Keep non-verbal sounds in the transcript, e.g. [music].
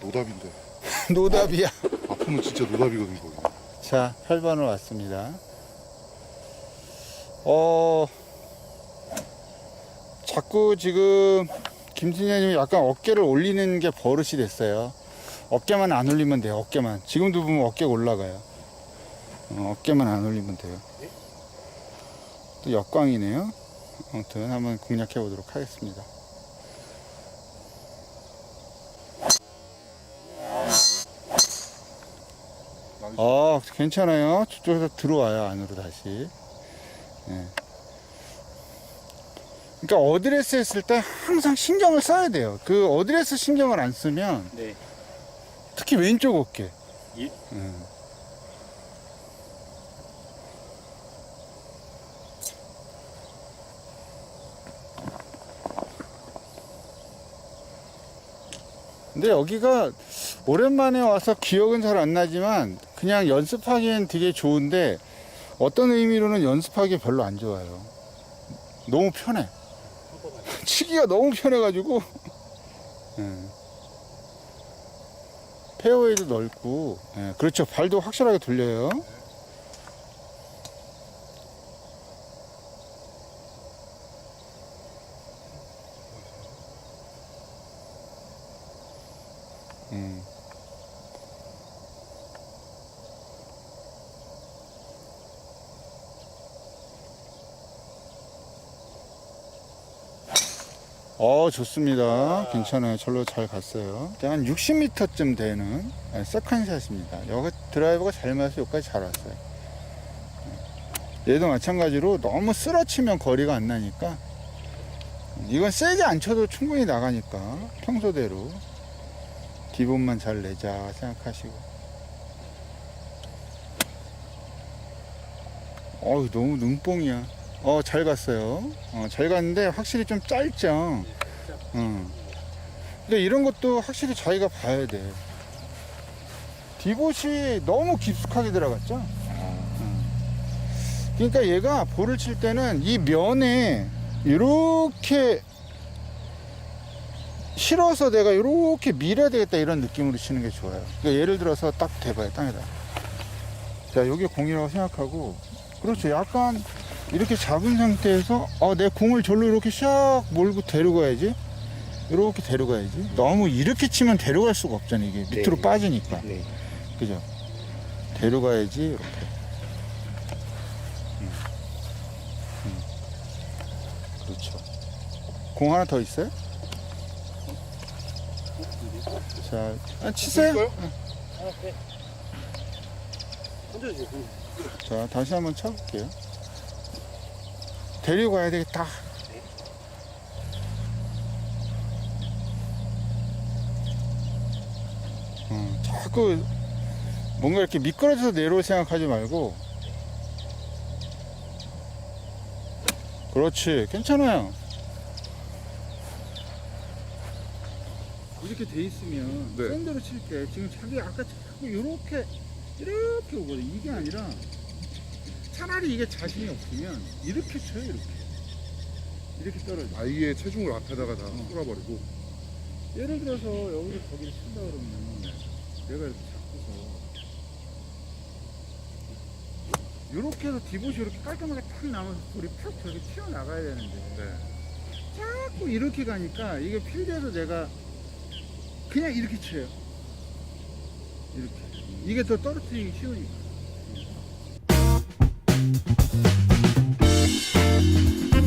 노답인데 [laughs] 노답이야. 아프면 진짜 노답이거든 거기. 자, 8번으로 왔습니다. 어, 자꾸 지금 김진현님이 약간 어깨를 올리는 게 버릇이 됐어요. 어깨만 안 올리면 돼요, 어깨만. 지금도 보면 어깨가 올라가요. 어, 어깨만 안 올리면 돼요. 또 역광이네요. 아무튼 한번 공략해 보도록 하겠습니다. 어, 괜찮아요. 저쪽에서 들어와요, 안으로 다시. 예. 그러니까 어드레스 했을 때 항상 신경을 써야 돼요. 그 어드레스 신경을 안 쓰면 네. 특히 왼쪽 어깨. 예. 예. 근데 여기가 오랜만에 와서 기억은 잘 안 나지만 그냥 연습하기엔 되게 좋은데 어떤 의미로는 연습하기 별로 안 좋아요. 너무 편해. [laughs] 치기가 너무 편해가지고. [laughs] 예. 페어웨이도 넓고, 예, 그렇죠. 발도 확실하게 돌려요. 어, 좋습니다. 괜찮아요. 절로 잘 갔어요. 한 60m쯤 되는 네, 세컨샷입니다. 여기 드라이버가 잘 맞아서 여기까지 잘 왔어요. 얘도 마찬가지로 너무 쓰러치면 거리가 안 나니까 이건 세게 안 쳐도 충분히 나가니까 평소대로 기본만 잘 내자 생각하시고 어우 너무 눈뽕이야 어 잘 갔어요 어, 잘 갔는데 확실히 좀 짧죠 어. 근데 이런 것도 확실히 자기가 봐야 돼 디봇이 너무 깊숙하게 들어갔죠 어. 그러니까 얘가 볼을 칠 때는 이 면에 이렇게 실어서 내가 이렇게 밀어야 되겠다 이런 느낌으로 치는 게 좋아요. 그러니까 예를 들어서 딱 대봐요 땅에다. 자 여기 공이라고 생각하고 그렇죠. 약간 이렇게 잡은 상태에서 어, 내 공을 절로 이렇게 샥 몰고 데려가야지. 이렇게 데려가야지. 너무 이렇게 치면 데려갈 수가 없잖아 이게 밑으로 네. 빠지니까. 네. 그죠? 데려가야지 이렇게. 음. 음. 그렇죠. 공 하나 더 있어요? 자, 아, 치세요. 빼. 던져주세요. 자, 다시 한번 쳐볼게요. 데리고 가야 되겠다. 어, 자꾸 뭔가 이렇게 미끄러져서 내려올 생각하지 말고. 그렇지, 괜찮아요. 이렇게 돼 있으면 네. 샌드로 칠 때 지금 자기 아까 자꾸 이렇게 이렇게 오거든. 이게 아니라 차라리 이게 자신이 없으면 이렇게 쳐요, 이렇게. 이렇게 떨어져. 아이의 체중을 앞에다가 다 어. 쏟아버리고 예를 들어서 여기를 거기를 친다 그러면 내가 이렇게 잡고서 이렇게 해서 디봇이 이렇게 깔끔하게 탁 나면서 볼이 팍 저렇게 튀어나가야 되는데 네. 자꾸 이렇게 가니까 이게 필드에서 내가 그냥 이렇게 쳐요 이렇게 이게 더 떨어뜨리기 쉬우니까 えっ?